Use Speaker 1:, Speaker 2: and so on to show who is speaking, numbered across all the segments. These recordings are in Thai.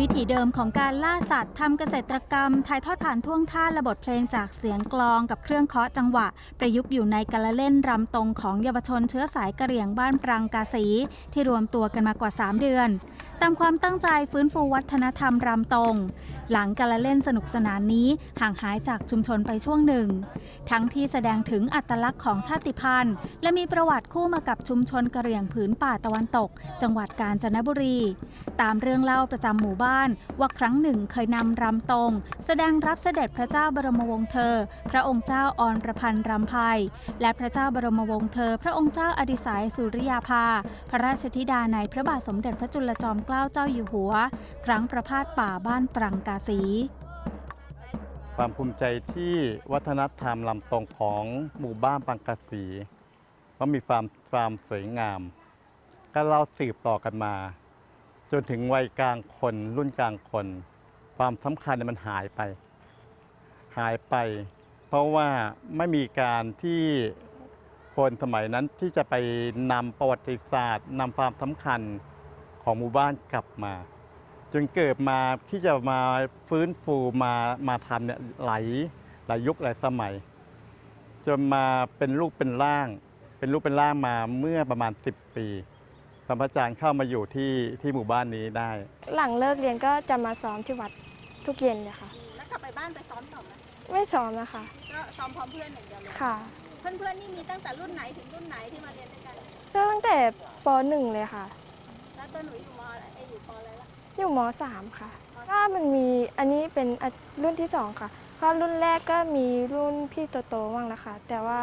Speaker 1: วิถีเดิมของการล่าสัตว์ทำเกษตรกรรม ถ่ายทอดผ่านท่วงท่าและบทเพลงจากเสียงกลองกับเครื่องเคาะจังหวะ ประยุกต์อยู่ในการเล่นรำตรงของเยาวชนเชื้อสายกะเหรี่ยงบ้านปรังกาสี ที่รวมตัวกันมากว่า 3 เดือน ตามความตั้งใจฟื้นฟูวัฒนธรรมรำตรง หลังการเล่นสนุกสนานนี้ห่างหายจากชุมชนไปช่วงหนึ่ง ทั้งที่แสดงถึงอัตลักษณ์ของชาติพันธุ์ และมีประวัติคู่มากับชุมชนกะเหรี่ยงผืนป่าตะวันตก จังหวัดกาญจนบุรี ตามเรื่องเล่าประจำหมู่บ้านว่าครั้งหนึ่งเคยนำรำตรง แสดงรับเสด็จพระเจ้าบรมวงศ์เธอ พระองค์เจ้าอรประพันธ์รำไพและพระเจ้าบรมวงศ์เธอ พระองค์เจ้าอดิสายสุริยาภา พระราชธิดาในพระบาทสมเด็จพระจุลจอมเกล้าเจ้าอยู่หัว ครั้งประพาสป่าบ้านปรังกาสี
Speaker 2: ความภูมิใจที่วัฒนธรรมลำตรงของหมู่บ้านปังกะสีว่ามีความความสวยงาม ก็เล่าสืบต่อกันมา จนถึงวัยกลางคน รุ่นกลางคน ความสำคัญเนี่ยมันหายไป หายไป เพราะว่าไม่มีการที่คนสมัยนั้นที่จะไปนำประวัติศาสตร์นำความสำคัญของหมู่บ้านกลับมา จนเกิดมาที่จะมาฟื้นฟูมามาทำเนี่ยไหลหลายยุคหลายสมัย จนมาเป็นรูปเป็นร่าง เป็นรูปเป็นร่างมาเมื่อประมาณ 10 ปี พระอาจารย์เข้ามาอยู่ที่ที่หมู่บ้านนี้ได้
Speaker 3: หลังเลิกเรียนก็จะมาซ้อมที่วัดทุกเย็นเลยค่ะ
Speaker 1: แล้วกลับไปบ้านไปซ้อมต่อไหม
Speaker 3: ไม่ซ้อมนะคะ
Speaker 1: ก็ซ้อมพร้อมเพื่อนอย่างเดียวเลย
Speaker 3: ค่ะ
Speaker 1: เพื่อนๆนี่มีตั้งแต่รุ่นไหนถึงรุ่นไหนที่มาเรียนด้วยกัน
Speaker 3: เริ่มตั้งแต่ป .1 เลยค่ะ
Speaker 1: แล้วตัวหนูอยู่มอะไรเอ้ยอยู่ปอะไรล่ะ
Speaker 3: อยู่ม .3 ค่ะ ก็มันมีอันนี้เป็นอะรุ่นที่2ค่ะ เพราะรุ่นแรกก็มีรุ่นพี่โตๆบ้างแล้วค่ะ แต่ว่า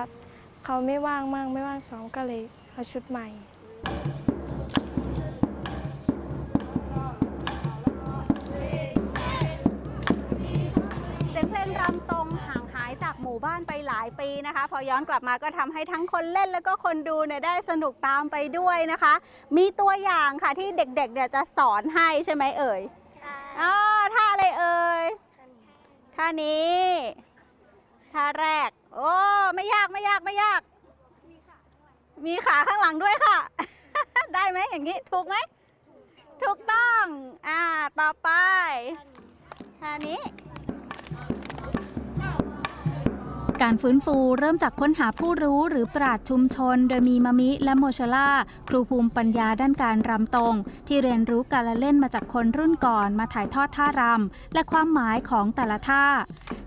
Speaker 3: เขาไม่ว่างมั่งไม่ว่างซ้อมก็เลยเอาชุดใหม่
Speaker 1: เมู่บ้านไปหลายปีนะคะ พอย้อนกลับมาก็ทำให้ทั้งคนเล่นแล้วก็คนดูเนี่ยได้สนุกตามไปด้วยนะคะ มีตัวอย่างค่ะที่เด็กๆเนี่ยจะสอนให้ใช่ไหมเอ่ยอ๋อท่าอะไรเอ่ยท่านี้ท่าแรก โอ้ไม่ยากไม่ยากไม่ยาก มีขาข้างหลังด้วยค่ะ ได้ไหมอย่างนี้ถูกไหมถูกต้อง อ่า ต่อไปท่านี้ การฟื้นฟูเริ่มจากค้นหาผู้รู้หรือปราดชุมชน โดยมีมามิและโมชล่า ครูภูมิปัญญาด้านการรำตรง ที่เรียนรู้การละเล่นมาจากคนรุ่นก่อนมาถ่ายทอดท่ารำ และความหมายของแต่ละท่า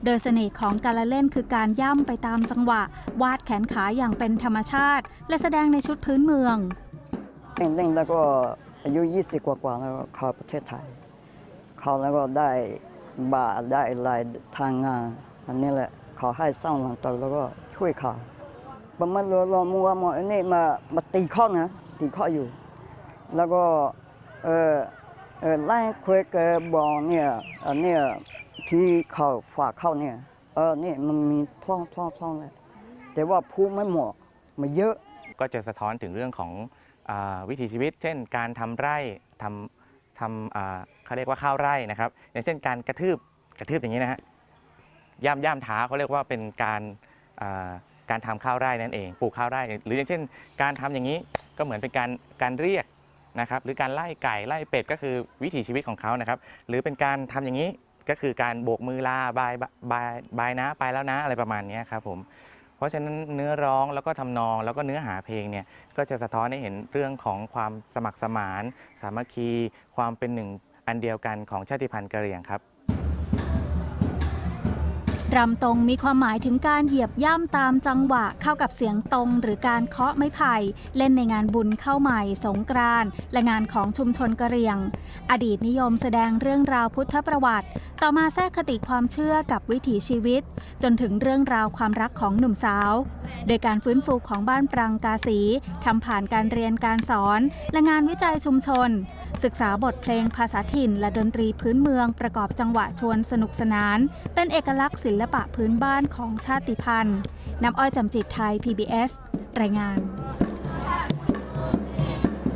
Speaker 1: โดยเสน่ห์ของการละเล่นคือการย่ำไปตามจังหวะ วาดแขนขาอย่างเป็นธรรมชาติ และแสดงในชุดพื้นเมือง
Speaker 4: เล่นๆแล้วก็อายุ 20 กว่าๆแล้วก็เข้าประเทศไทยเข้าแล้วก็ได้บาทได้รายทางงานอันนี้แหละ เขาให้สร้างหลังตกแล้วก็ช่วยเขาประมาณรวมมัวมอันนี้มามาตีข้อนะตีข้ออยู่ แล้วก็เออเออไล่คุยกับบอลเนี่ยอันเนี้ยที่เขาฝากเข้าเนี่ยเออนี่มันมีพร่องพร่องพร่องเลยแต่ว่าพูไม่หมดมาเยอะ
Speaker 5: ก็จะสะท้อนถึงเรื่องของอวิถีชีวิต เช่น การทำไร่ทำทำอ่าเขาเรียกว่าข้าวไร่นะครับ อย่างเช่นการกระทืบกระทืบอย่างนี้นะฮะ ย่ำย่ำเท้าเขาเรียกว่าเป็นการการทำข้าวไร่นั่นเองปลูกข้าวไร่ หรืออย่างเช่น การทำอย่างนี้ก็เหมือนเป็นการการเรียกนะครับหรือการไล่ไก่ไล่เป็ดก็คือวิถีชีวิตของเขานะครับ หรือเป็นการทำอย่างนี้ก็คือการโบกมือลาบายบายบายนะไปแล้วนะอะไรประมาณนี้ครับผมเพราะฉะนั้นเนื้อร้องแล้วก็ทำนองแล้วก็เนื้อหาเพลงเนี่ยก็จะสะท้อนให้เห็นเรื่องของความสมัครสมาน สามัคคี ความเป็นหนึ่งอันเดียวกันของชาติพันธุ์กะเหรี่ยงครับ
Speaker 1: รำตรงมีความหมายถึงการเหยียบย่ำตามจังหวะเข้ากับเสียงตรงหรือการเคาะไม้ไผ่ เล่นในงานบุญเข้าใหม่ สงกรานต์และงานของชุมชนกะเหรี่ยง อดีตนิยมแสดงเรื่องราวพุทธประวัติ ต่อมาแทรกคติความเชื่อกับวิถีชีวิต จนถึงเรื่องราวความรักของหนุ่มสาว โดยการฟื้นฟูของบ้านปรังกาสีทำผ่านการเรียนการสอน และงานวิจัยชุมชน ศึกษาบทเพลงภาษาถิ่น และดนตรีพื้นเมืองประกอบจังหวะชวนสนุกสนาน เป็นเอกลักษณ์ศิลปะพื้นบ้านของชาติพันธุ์ น้ำอ้อยจำจิตไทย PBS รายงาน